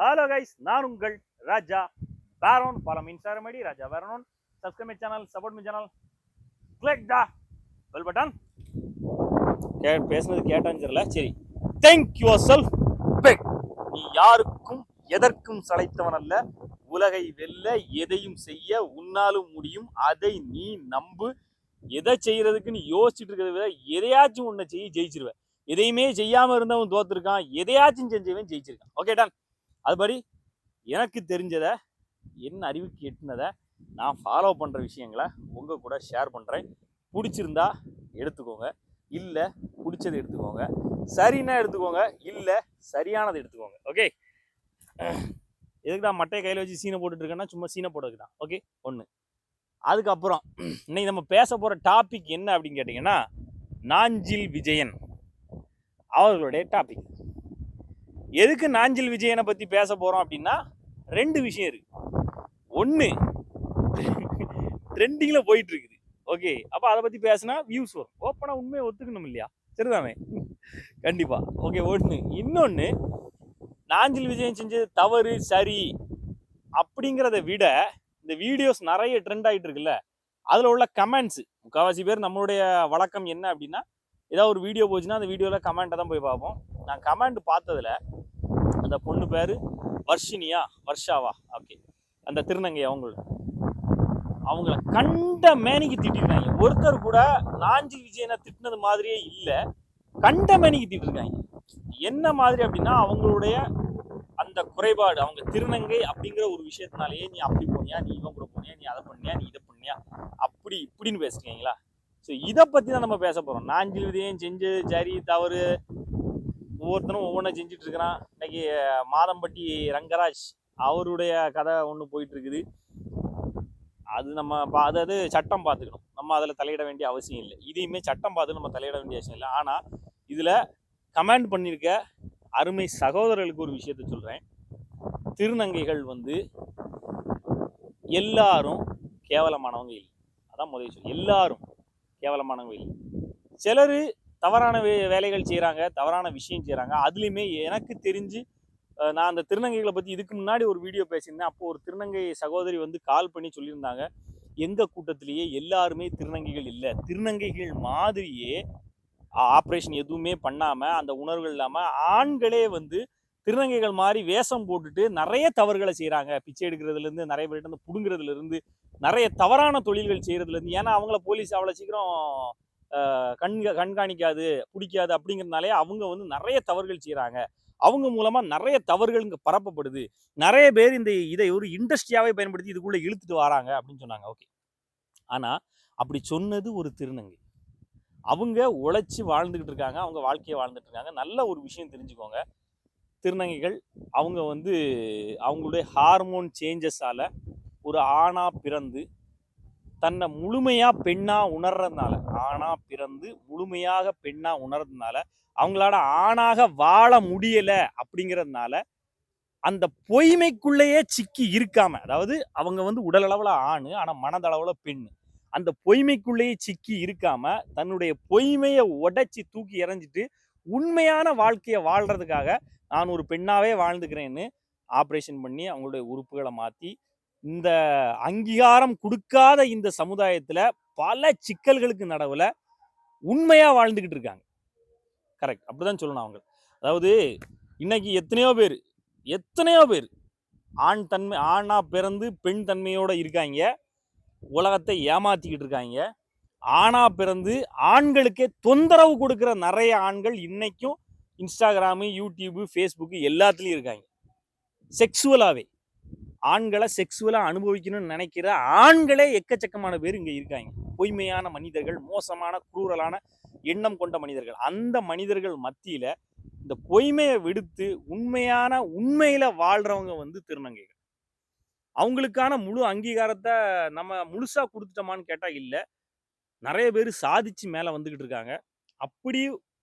Hello guys நான் உங்கள் ராஜா பேரோன் follow Instagram ID Raja பேரோன் subscribe my channel support my channel click the bell button K பேசுனது கேட்டான்னு தெரியல. சரி. தேங்க் யுவர் செல்ஃப் பெக் நீ யாருக்கும் எதற்கும் சளைத்தவன் அல்ல. உலகை வெல்ல எதையும் செய்ய உன்னாலும் முடியும். அதை நீ நம்பு. எதை செய்யறதுக்கு நீ யோசிச்சுட்டு இருக்கிறத விட எதையாச்சும் ஒன்றை செய்ய ஜெயிச்சிருவ. எதையுமே செய்யாம இருந்தவன் தோத்துருக்கான். எதையாச்சும் செஞ்சவன் ஜெயிச்சிருக்கான். ஓகே டன் அதுபடி எனக்கு தெரிஞ்சதை என் அறிவுக்கு எட்டினதை நான் ஃபாலோ பண்ணுற விஷயங்களை உங்கள் கூட ஷேர் பண்ணுறேன் பிடிச்சிருந்தா எடுத்துக்கோங்க. இல்லை பிடிச்சதை எடுத்துக்கோங்க. சரின்னா எடுத்துக்கோங்க. இல்லை சரியானதை எடுத்துக்கோங்க. ஓகே எதுக்கு நான் மட்டையை கையில் வச்சு சீனை போட்டுட்டு இருக்கேன்னா சும்மா சீனை போடுறதுக்கு தான் ஓகே ஒன்று அதுக்கப்புறம் இன்னைக்கு நம்ம பேச போகிற டாபிக் என்ன அப்படின்னு கேட்டிங்கன்னா நாஞ்சில் விஜயன் அவர்களுடைய டாபிக் எதுக்கு நாஞ்சில் விஜயனை பற்றி பேச போகிறோம் அப்படின்னா ரெண்டு விஷயம் இருக்குது ஒன்று ட்ரெண்டிங்கில் போயிட்டு இருக்குது. ஓகே அப்போ அதை பற்றி பேசினா வியூஸ் வரும். ஓப்பனாக உண்மையை ஒத்துக்கணும் இல்லையா? சரிதானே? கண்டிப்பாக ஓகே ஒன்று இன்னொன்று நாஞ்சில் விஜயன் செஞ்சது தவறு சரி அப்படிங்கிறத விட இந்த வீடியோஸ் நிறைய ட்ரெண்ட் ஆகிட்டு இருக்குல்ல அதில் உள்ள கமெண்ட்ஸ் முக்கால்வாசி பேர் நம்மளுடைய வழக்கம் என்ன அப்படின்னா ஏதாவது ஒரு வீடியோ போச்சுன்னா அந்த வீடியோவில் கமெண்ட்டை தான் போய் பார்ப்போம். நான் கமெண்ட் பார்த்ததில் அந்த பொண்ணு பேர் வர்ஷினியா வர்ஷாவா. ஓகே அந்த திருநங்கை அவங்கள அவங்கள கண்ட மேனிக்கு திட்டிருக்காங்க. ஒருத்தர் கூட நாஞ்சி விஜயனை திட்டினது மாதிரியே இல்லை. கண்ட மேனிக்கு திட்டிருக்காங்க. என்ன மாதிரி அப்படின்னா அவங்களுடைய அந்த குறைபாடு அவங்க திருநங்கை அப்படிங்கிற ஒரு விஷயத்தினாலேயே நீ அப்படி போனியா நீ இவன் கூட போனியா நீ அதை பண்ணியா நீ இதை பண்ணியா அப்படி இப்படின்னு பேசுறீங்களா ஸோ இதை பற்றி தான் நம்ம பேச போகிறோம் நாஞ்சில் விஜயம் செஞ்சு சரி தவறு ஒவ்வொருத்தரும் ஒவ்வொன்றும் செஞ்சுட்டு இருக்கிறான் இன்னைக்கு மாதம்பட்டி ரங்கராஜ் அவருடைய கதை ஒன்று போயிட்டு இருக்குது அது நம்ம பா அதாவது சட்டம் பார்த்துக்கணும் நம்ம அதில் தலையிட வேண்டிய அவசியம் இல்லை. இதையுமே சட்டம் பார்த்து நம்ம தலையிட வேண்டிய அவசியம் இல்லை. ஆனால் இதில் கமெண்ட் பண்ணியிருக்க அருமை சகோதரர்களுக்கு ஒரு விஷயத்த சொல்கிறேன் திருநங்கைகள் வந்து எல்லாரும் கேவலமானவங்க இல்லை. அதான் முதல் விஷயம். எல்லாரும் கேவலமானவங்க இல்லை. சிலர் தவறான வே வேலைகள் செய்கிறாங்க தவறான விஷயம் செய்கிறாங்க அதுலேயுமே எனக்கு தெரிஞ்சு நான் அந்த திருநங்கைகளை பற்றி இதுக்கு முன்னாடி ஒரு வீடியோ பேசியிருந்தேன். அப்போ ஒரு திருநங்கை சகோதரி வந்து கால் பண்ணி சொல்லியிருந்தாங்க எங்கள் கூட்டத்திலேயே எல்லாருமே திருநங்கைகள் இல்லை. திருநங்கைகள் மாதிரியே ஆப்ரேஷன் எதுவுமே பண்ணாமல் அந்த உணர்வுகள் இல்லாமல் ஆண்களே வந்து திருநங்கைகள் மாதிரி வேஷம் போட்டுட்டு நிறைய தவறுகளை செய்கிறாங்க பிச்சை எடுக்கிறதுலேருந்து நிறைய பேர்கிட்ட இருந்து பிடுங்குறதுலேருந்து நிறைய தவறான தொழில்கள் செய்கிறதுலேருந்து ஏன்னா அவங்கள போலீஸ் அவ்வளோ சீக்கிரம் கண்க கண்காணிக்காது பிடிக்காது அப்படிங்கிறதுனாலே அவங்க வந்து நிறைய தவறுகள் செய்கிறாங்க அவங்க மூலமாக நிறைய தவறுகள் இங்கே பரப்பப்படுது. நிறைய பேர் இந்த இதை ஒரு இண்டஸ்ட்ரியாகவே பயன்படுத்தி இதுக்குள்ளே இழுத்துட்டு வராங்க அப்படின்னு சொன்னாங்க. ஓகே. ஆனால் அப்படி சொன்னது ஒரு திருநங்கை. அவங்க உழைச்சி வாழ்ந்துக்கிட்டு இருக்காங்க. அவங்க வாழ்க்கையை வாழ்ந்துட்டு இருக்காங்க. நல்ல ஒரு விஷயம் தெரிஞ்சுக்கோங்க. திருநங்கைகள் அவங்க வந்து அவங்களுடைய ஹார்மோன் சேஞ்சஸால் ஒரு ஆணா பிறந்து தன்னை முழுமையாக பெண்ணாக உணர்றதுனால ஆணாக பிறந்து முழுமையாக பெண்ணாக உணர்றதுனால அவங்களால ஆணாக வாழ முடியலை அப்படிங்கிறதுனால அந்த பொய்மைக்குள்ளேயே சிக்கி இருக்காம அதாவது அவங்க வந்து உடல் அளவில் ஆண் ஆனால் மனதளவில் பெண் அந்த பொய்மைக்குள்ளேயே சிக்கி இருக்காம தன்னுடைய பொய்மையை உடைச்சி தூக்கி எறிஞ்சிட்டு உண்மையான வாழ்க்கையை வாழ்கிறதுக்காக நான் ஒரு பெண்ணாகவே வாழ்ந்துக்கிறேன்னு ஆப்ரேஷன் பண்ணி அவங்களுடைய உறுப்புகளை மாற்றி இந்த அங்கீகாரம் கொடுக்காத இந்த சமுதாயத்தில் பல சிக்கல்களுக்கு நடுவில் உண்மையாக வாழ்ந்துக்கிட்டு இருக்காங்க. கரெக்ட் அப்படிதான் சொல்லணும் அவங்க. அதாவது இன்னைக்கு எத்தனையோ பேர் எத்தனையோ பேர் ஆண் தன்மை ஆணாக பிறந்து பெண் தன்மையோடு இருக்காங்க. உலகத்தை ஏமாத்திக்கிட்டு இருக்காங்க. ஆணா பிறந்து ஆண்களுக்கே தொந்தரவு கொடுக்குற நிறைய ஆண்கள் இன்னைக்கும் இன்ஸ்டாகிராமு யூடியூபு ஃபேஸ்புக்கு எல்லாத்துலேயும் இருக்காங்க. செக்ஸுவலாகவே ஆண்களை செக்ஸுவலாக அனுபவிக்கணும்னு நினைக்கிற ஆண்களே எக்கச்சக்கமான பேர் இங்கே இருக்காங்க. பொய்மையான மனிதர்கள் மோசமான குரூரலான எண்ணம் கொண்ட மனிதர்கள். அந்த மனிதர்கள் மத்தியில் இந்த பொய்மையை விடுத்து உண்மையான உண்மையில் வாழ்கிறவங்க வந்து திருநங்கைகள். அவங்களுக்கான முழு அங்கீகாரத்தை நம்ம முழுசாக கொடுத்துட்டோமான்னு கேட்டால் இல்லை. நிறைய பேர் சாதிச்சு மேலே வந்துக்கிட்டு இருக்காங்க. அப்படி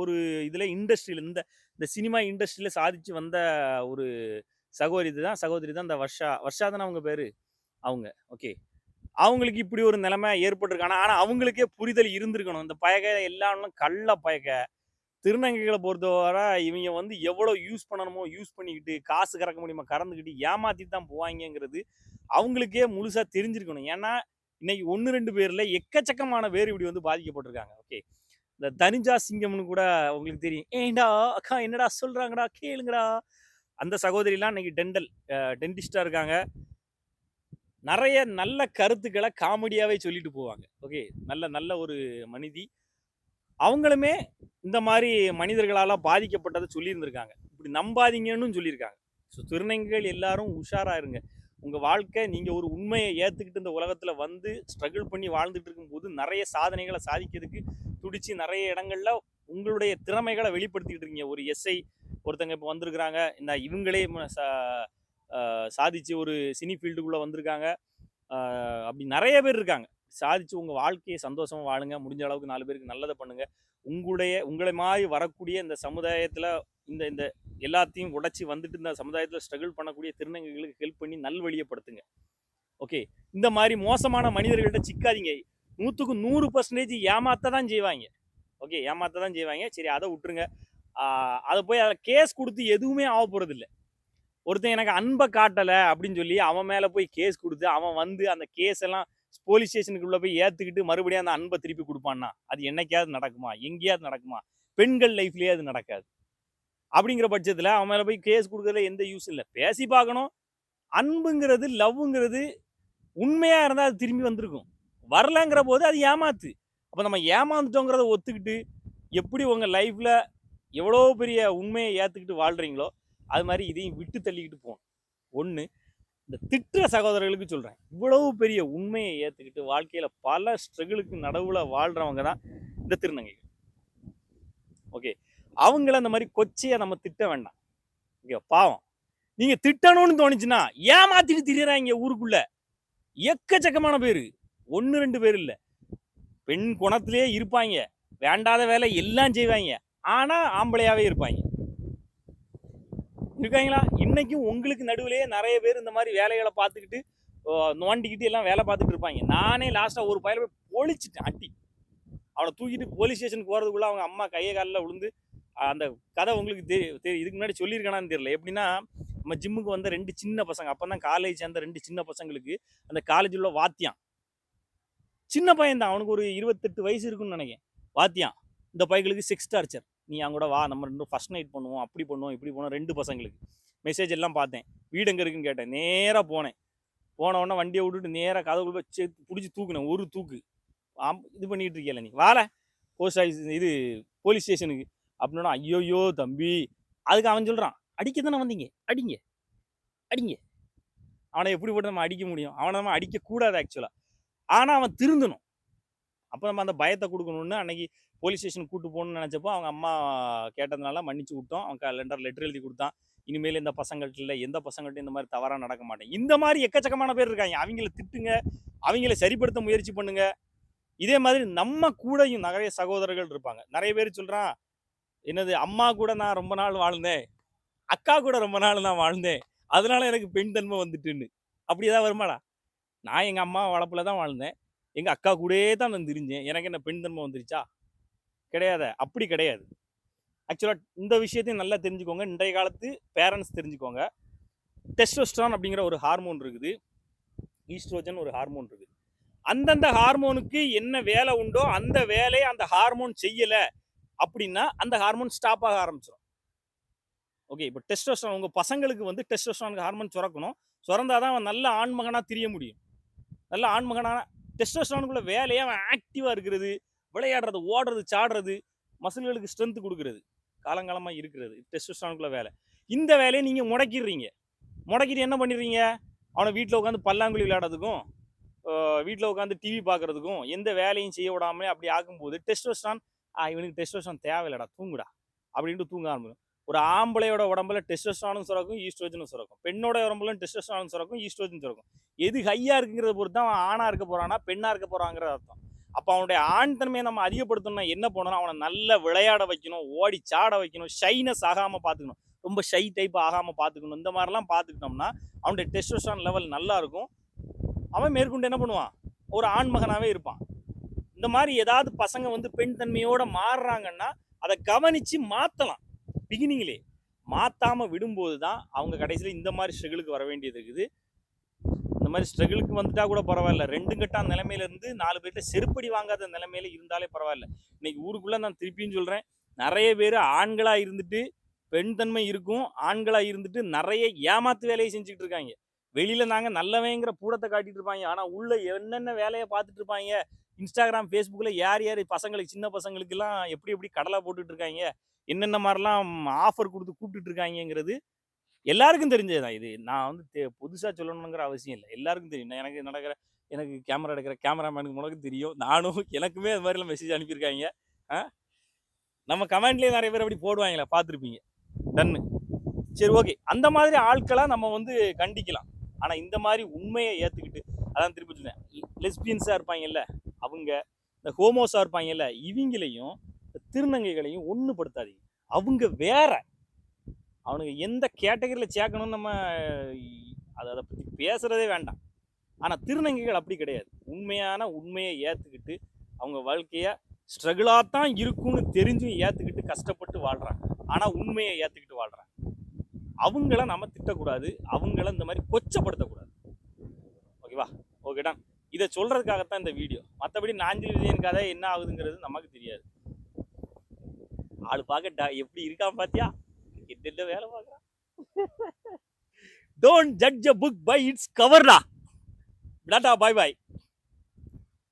ஒரு இதில் இண்டஸ்ட்ரியில் இந்த இந்த சினிமா இண்டஸ்ட்ரியில் சாதிச்சு வந்த ஒரு சகோதரி தான் சகோதரி தான் இந்த வர்ஷா வர்ஷா தானே அவங்க பேர்? அவங்க ஓகே அவங்களுக்கு இப்படி ஒரு நிலைமை ஏற்பட்டிருக்கானா ஆனால் அவங்களுக்கே புரிதல் இருந்திருக்கணும். இந்த பயக எல்லாமே கள்ள பயக. திருநங்கைகளை பொறுத்தவரை இவங்க வந்து எவ்வளோ யூஸ் பண்ணணுமோ யூஸ் பண்ணிக்கிட்டு காசு கறக்க முடியுமா கறந்துக்கிட்டு ஏமாத்திட்டு தான் போவாங்கங்கிறது அவங்களுக்கே முழுசா தெரிஞ்சிருக்கணும். ஏன்னா இன்னைக்கு ஒன்று ரெண்டு பேர்ல எக்கச்சக்கமான பேர் இப்படி வந்து பாதிக்கப்பட்டிருக்காங்க ஓகே இந்த தனிஜா சிங்கம்னு கூட உங்களுக்கு தெரியும். ஏண்டா அக்கா என்னடா சொல்றாங்கடா? கேளுங்கடா. அந்த சகோதரிலாம் இன்னைக்கு டெண்டல் டென்டிஸ்டாக இருக்காங்க. நிறைய நல்ல கருத்துக்களை காமெடியாகவே சொல்லிட்டு போவாங்க. ஓகே நல்ல நல்ல ஒரு மனிதி. அவங்களுமே இந்த மாதிரி மனிதர்களால் பாதிக்கப்பட்டதை சொல்லியிருந்திருக்காங்க. இப்படி நம்பாதீங்கன்னு சொல்லியிருக்காங்க. ஸோ திருநங்கைகள் எல்லாரும் உஷாராக இருங்க. உங்கள் வாழ்க்கை நீங்கள் ஒரு உண்மையை ஏற்றுக்கிட்டு இந்த உலகத்தில் வந்து ஸ்ட்ரகிள் பண்ணி வாழ்ந்துட்டு இருக்கும்போது நிறைய சாதனைகளை சாதிக்கிறதுக்கு துடிச்சு நிறைய இடங்கள்ல உங்களுடைய திறமைகளை வெளிப்படுத்திக்கிட்டு இருக்கீங்க. ஒரு எஸ்ஐ ஒருத்தங்க இப்போ வந்திருக்கிறாங்க. இந்த இவங்களே சாதிச்சு ஒரு சினி ஃபீல்டுக்குள்ளே வந்திருக்காங்க. அப்படி நிறைய பேர் இருக்காங்க. சாதிச்சு உங்கள் வாழ்க்கையை சந்தோஷமாக வாழுங்க. முடிஞ்ச அளவுக்கு நாலு பேருக்கு நல்லதை பண்ணுங்கள் உங்களுடைய உங்களை மாதிரி வரக்கூடிய இந்த சமுதாயத்தில் இந்த இந்த எல்லாத்தையும் உடைச்சி வந்துட்டு இந்த சமுதாயத்தில் ஸ்ட்ரகிள் பண்ணக்கூடிய திருநங்கைகளுக்கு ஹெல்ப் பண்ணி நல்வழியப்படுத்துங்க ஓகே இந்த மாதிரி மோசமான மனிதர்கள்ட்ட சிக்காதீங்க. நூற்றுக்கு நூறு பர்சன்டேஜ் ஏமாத்த தான் செய்வாங்க. ஓகே ஏமாத்த தான் செய்வாங்க. சரி அதை விட்டுருங்க. அதை போய் அதில் கேஸ் கொடுத்து எதுவுமே ஆக போகிறது இல்லை ஒருத்தன் எனக்கு அன்பை காட்டலை அப்படின்னு சொல்லி அவன் மேலே போய் கேஸ் கொடுத்து அவன் வந்து அந்த கேஸ் எல்லாம் போலீஸ் ஸ்டேஷனுக்குள்ளே போய் ஏற்றுக்கிட்டு மறுபடியும் அந்த அன்பை திருப்பி கொடுப்பான்னா அது என்னைக்காவது நடக்குமா? எங்கேயாவது நடக்குமா? பெண்கள் லைஃப்லேயே அது நடக்காது. அப்படிங்கிற பட்சத்தில் அவன் மேலே போய் கேஸ் கொடுக்கறதுல எந்த யூஸ் இல்லை. பேசி பார்க்கணும். அன்புங்கிறது லவ்வுங்கிறது உண்மையாக இருந்தால் அது திரும்பி வந்திருக்கும். வரலங்கிற போது அது ஏமாத்து. அப்போ நம்ம ஏமாந்துட்டோங்கிறத ஒத்துக்கிட்டு எப்படி உங்கள் லைஃப்பில் எவ்வளோ பெரிய உண்மையை ஏற்றுக்கிட்டு வாழ்கிறீங்களோ அது மாதிரி இதையும் விட்டு தள்ளிக்கிட்டு போகணும். ஒன்று இந்த திட்டுற சகோதரர்களுக்கு சொல்கிறேன் இவ்வளவு பெரிய உண்மையை ஏற்றுக்கிட்டு வாழ்க்கையில் பல ஸ்ட்ரகிளுக்கு நடுவில் வாழ்கிறவங்க தான் இந்த திருநங்கைகள். ஓகே அவங்கள அந்த மாதிரி கொச்சையை நம்ம திட்ட வேண்டாம். ஓகே பாவம். நீங்கள் திட்டணும்னு தோணுச்சுன்னா ஏமாத்திட்டு திரியறாங்க ஊருக்குள்ள. எக்கச்சக்கமான பேர். ஒன்று ரெண்டு பேர் இல்லை. பெண் குணத்திலே இருப்பாங்க. வேண்டாத வேலை எல்லாம் செய்வாங்க. ஆனால் ஆம்பளையாகவே இருப்பாங்க. இருக்காங்களா? இன்றைக்கும் உங்களுக்கு நடுவிலேயே நிறைய பேர் இந்த மாதிரி வேலைகளை பார்த்துக்கிட்டு நோண்டிக்கிட்டு எல்லாம் வேலை பார்த்துட்டு இருப்பாங்க. நானே லாஸ்ட்டாக ஒரு பயில போய் பொழிச்சிட்டேன் அட்டி அவனை தூக்கிட்டு போலீஸ் ஸ்டேஷனுக்கு போகிறதுக்குள்ள அவங்க அம்மா கையை காலில் விழுந்து அந்த கதை உங்களுக்கு தெரி தெரியும் இதுக்கு முன்னாடி சொல்லியிருக்கானான்னு தெரியல. எப்படின்னா நம்ம ஜிம்முக்கு வந்த ரெண்டு சின்ன பசங்க அப்போ தான் காலேஜ் சேர்ந்த ரெண்டு சின்ன பசங்களுக்கு அந்த காலேஜ் உள்ள வாத்தியான். சின்ன பையன் தான் அவனுக்கு ஒரு இருபத்தெட்டு வயசு இருக்குன்னு நினைக்கிறேன். வாத்தியான். இந்த பையங்களுக்கு செக்ஸ் டார்ச்சர் நீ அவங்க கூட வா நம்ம ரெண்டும் ஃபஸ்ட் நைட் பண்ணுவோம் அப்படி பண்ணுவோம் இப்படி பண்ணுவோம் ரெண்டு பசங்களுக்கு. மெசேஜ் எல்லாம் பார்த்தேன். வீடு எங்கே இருக்குன்னு கேட்டேன். நேராக போனேன். போன உடனே வண்டியை விட்டுட்டு நேராக கதவுக்குள்ள வச்சு பிடிச்சி தூக்குனேன். ஒரு தூக்கு. ஆம் இது பண்ணிகிட்டு இருக்கியல நீ? வாழ போஸ்ட் ஆஃபீஸ் இது போலீஸ் ஸ்டேஷனுக்கு அப்படின்னா ஐயோயோ தம்பி. அதுக்கு அவன் சொல்கிறான் அடிக்க தானே வந்தீங்க? அடிங்க. அடிங்க. அவனை எப்படி போட்டு நம்ம அடிக்க முடியும்? அவனை நம்ம அடிக்கக்கூடாது ஆக்சுவலாக ஆனால் அவன் திருந்தணும். அப்போ நம்ம அந்த பயத்தை கொடுக்கணும்னு அன்னைக்கு போலீஸ் ஸ்டேஷன் கூட்டு போகணும்னு நினச்சப்போ அவங்க அம்மா கேட்டதுனால மன்னிச்சு விட்டோம். அவன் லெண்டர் லெட்டர் எழுதி கொடுத்தான். இனிமேல் இந்த பசங்கள்ட்ட இல்லை எந்த பசங்கள்ட்ட இந்த மாதிரி தவறாக நடக்க மாட்டேன். இந்த மாதிரி எக்கச்சக்கமான பேர் இருக்காங்க. அவங்கள திட்டுங்க அவங்கள சரிப்படுத்த முயற்சி பண்ணுங்க. இதே மாதிரி நம்ம கூடயும் நிறைய சகோதரர்கள் இருப்பாங்க. நிறைய பேர் சொல்றான் என்னது அம்மா கூட நான் ரொம்ப நாள் வாழ்ந்தேன். அக்கா கூட ரொம்ப நாள் நான் வாழ்ந்தேன். அதனால எனக்கு பெண் தன்மை வந்துட்டுன்னு. அப்படி ஏதாவது வருமாடா? நான் எங்கள் அம்மா வளப்பில் தான் வாழ்ந்தேன். எங்கள் அக்கா கூடயே தான் நான் திரிஞ்சேன். எனக்கு என்ன பெண் தன்மை வந்துருச்சா? கிடையாது? அப்படி கிடையாது. ஆக்சுவலாக இந்த விஷயத்தையும் நல்லா தெரிஞ்சுக்கோங்க. இன்றைய காலத்து பேரண்ட்ஸ் தெரிஞ்சுக்கோங்க. டெஸ்டோஸ்ட்ரான் அப்படிங்கிற ஒரு ஹார்மோன் இருக்குது. ஈஸ்ட்ரோஜன் ஒரு ஹார்மோன் இருக்குது. அந்தந்த ஹார்மோனுக்கு என்ன வேலை உண்டோ அந்த வேலையை அந்த ஹார்மோன் செய்யலை அப்படின்னா அந்த ஹார்மோன் ஸ்டாப் ஆக ஆரம்பிச்சிடும் ஓகே இப்போ டெஸ்டோஸ்ட்ரான் உங்கள் பசங்களுக்கு வந்து டெஸ்டோஸ்ட்ரானுக்கு ஹார்மோன் சுரக்கணும். சுரந்தாதான் அவன் நல்ல ஆண்மகனாக தெரிய முடியும். நல்ல ஆண்மகனாக டெஸ்டோஸ்ட்ரானுக்குள்ள வேலையை அவன் ஆக்டிவாக இருக்கிறது. விளையாடுறது ஓடுறது சாடுறது மசில்களுக்கு ஸ்ட்ரென்த்து கொடுக்கறது. காலங்காலமாக இருக்கிறது. டெஸ்டோஸ்ட்ரானுக்குள்ள வேலை. இந்த வேலையை நீங்கள் முடக்கிடுறீங்க. முடக்கிட்டு என்ன பண்ணிடுறீங்க? அவனை வீட்டில் உட்காந்து பல்லாங்குழி விளையாடுறதுக்கும் வீட்டில் உட்காந்து டிவி பார்க்குறதுக்கும் எந்த வேலையும் செய்ய விடாமலே அப்படி ஆக்கும்போது டெஸ்டோஸ்டான் இவனுக்கு டெஸ்டோஸ்டான் தேவையில்லடா தூங்குடா அப்படின்ட்டு தூங்க ஆரம்பிக்கும். ஒரு ஆம்பளையோட உடம்புல டெஸ்டோஸ்டானும் சுரக்கும் ஈஸ்ட்ரோஜனும் சுரக்கும். பெண்ணோட உடம்புல டெஸ்டோஸ்டானும் சுரக்கும் ஈஸ்ட்ரோஜன் சுரக்கும். எது ஹையாக இருக்குங்கிறத பொறுத்து அவன் ஆணாக இருக்க போறானா பெண்ணாக இருக்க போகிறாங்கிற அர்த்தம். அப்போ அவனுடைய ஆண் தன்மையை நம்ம அதிகப்படுத்தணும்னா என்ன பண்ணணும்? அவனை நல்லா விளையாட வைக்கணும் ஓடி சாட வைக்கணும் ஷைனஸ் ஆகாமல் பார்த்துக்கணும். ரொம்ப ஷை டைப் ஆகாமல் பார்த்துக்கணும். இந்த மாதிரிலாம் பார்த்துக்கிட்டோம்னா அவனுடைய டெஸ்டோஸ்டான் லெவல் நல்லா இருக்கும். அவன் மேற்கொண்டு என்ன பண்ணுவான்? ஒரு ஆண்மகனாகவே இருப்பான். இந்த மாதிரி ஏதாவது பசங்க வந்து பெண் தன்மையோட மாறுறாங்கன்னா அதை கவனித்து மாற்றலாம் பிகினிங்லேயே மாற்றாமல் விடும்போது தான் அவங்க கடைசியில் இந்த மாதிரி ஸ்ட்ரகிளுக்கு வர வேண்டியது இருக்குது. இந்த மாதிரி ஸ்ட்ரகிளுக்கு வந்துட்டா கூட பரவாயில்ல. ரெண்டு கட்டா நிலமையிலேருந்து நாலு பேர்கிட்ட செருப்படி வாங்காத நிலைமையில இருந்தாலே பரவாயில்ல. இன்னைக்கு ஊருக்குள்ளே நான் திருப்பியும் சொல்கிறேன் நிறைய பேர் ஆண்களாக இருந்துட்டு பெண் தன்மை இருக்கும். ஆண்களாக இருந்துட்டு நிறைய ஏமாத்து வேலையை செஞ்சுக்கிட்டு இருக்காங்க. வெளியில் நாங்கள் நல்லவங்கிற பூடத்தை காட்டிட்டு இருப்பாங்க. ஆனால் உள்ளே என்னென்ன வேலையை பார்த்துட்டு இருப்பாங்க? இன்ஸ்டாகிராம் ஃபேஸ்புக்கில் யார் யார் பசங்களுக்கு சின்ன பசங்களுக்கெல்லாம் எப்படி எப்படி கடலை போட்டுட்டு இருக்காங்க? என்னென்ன மாதிரிலாம் ஆஃபர் கொடுத்து கூப்பிட்டுட்டு இருக்காங்கங்கிறது எல்லாருக்கும் தெரிஞ்சது தான் இது. நான் வந்து புதுசாக சொல்லணுங்கிற அவசியம் இல்லை. எல்லாருக்கும் தெரியும். எனக்கு நடக்கிற எனக்கு கேமரா எடுக்கிற கேமராமேனுக்கு முழுக்க தெரியும். நானும் எனக்குமே அது மாதிரிலாம் மெசேஜ் அனுப்பியிருக்காங்க. ஆ? நம்ம கமெண்ட்லேயே நிறைய பேர் அப்படி போடுவாங்களே பார்த்துருப்பீங்க. டன்னு சரி ஓகே அந்த மாதிரி ஆட்களாக நம்ம வந்து கண்டிக்கலாம். ஆனால் இந்த மாதிரி உண்மையை ஏற்றுக்கிட்டு அதான் திருப்பி சொன்னேன் லெஸ்பியன்ஸாக இருப்பாங்கல்ல அவங்க இந்த ஹோமோஸாக இருப்பாங்கல்ல இவங்களையும் இந்த திருநங்கைகளையும் ஒன்றுபடுத்தாதீங்க அவங்க வேற அவனுங்க எந்த கேட்டகரியில் சேர்க்கணும்னு நம்ம அதை அதை பற்றி பேசுகிறதே வேண்டாம். ஆனால் திருநங்கைகள் அப்படி கிடையாது. உண்மையான உண்மையை ஏற்றுக்கிட்டு அவங்க வாழ்க்கையை ஸ்ட்ரகிளாக தான் இருக்கும்னு தெரிஞ்சும் ஏற்றுக்கிட்டு கஷ்டப்பட்டு வாழ்கிறாங்க ஆனால் உண்மையை ஏற்றுக்கிட்டு வாழ்கிறாங்க அவங்கள நம்ம திட்டக்கூடாது. அவங்கள இந்த மாதிரி கொச்சப்படுத்தக்கூடாது. ஓகேவா? ஓகேடா இதை சொல்கிறதுக்காகத்தான் இந்த வீடியோ. மற்றபடி நாஞ்சில் விஜயன் கதை என்ன ஆகுதுங்கிறது நமக்கு தெரியாது. ஆள் பார்க்க ட- எப்படி இருக்கான் பார்த்தியா என்னென்ன வேலை பார்க்குறான். Don't judge a book by its கவர்டா tata bye bye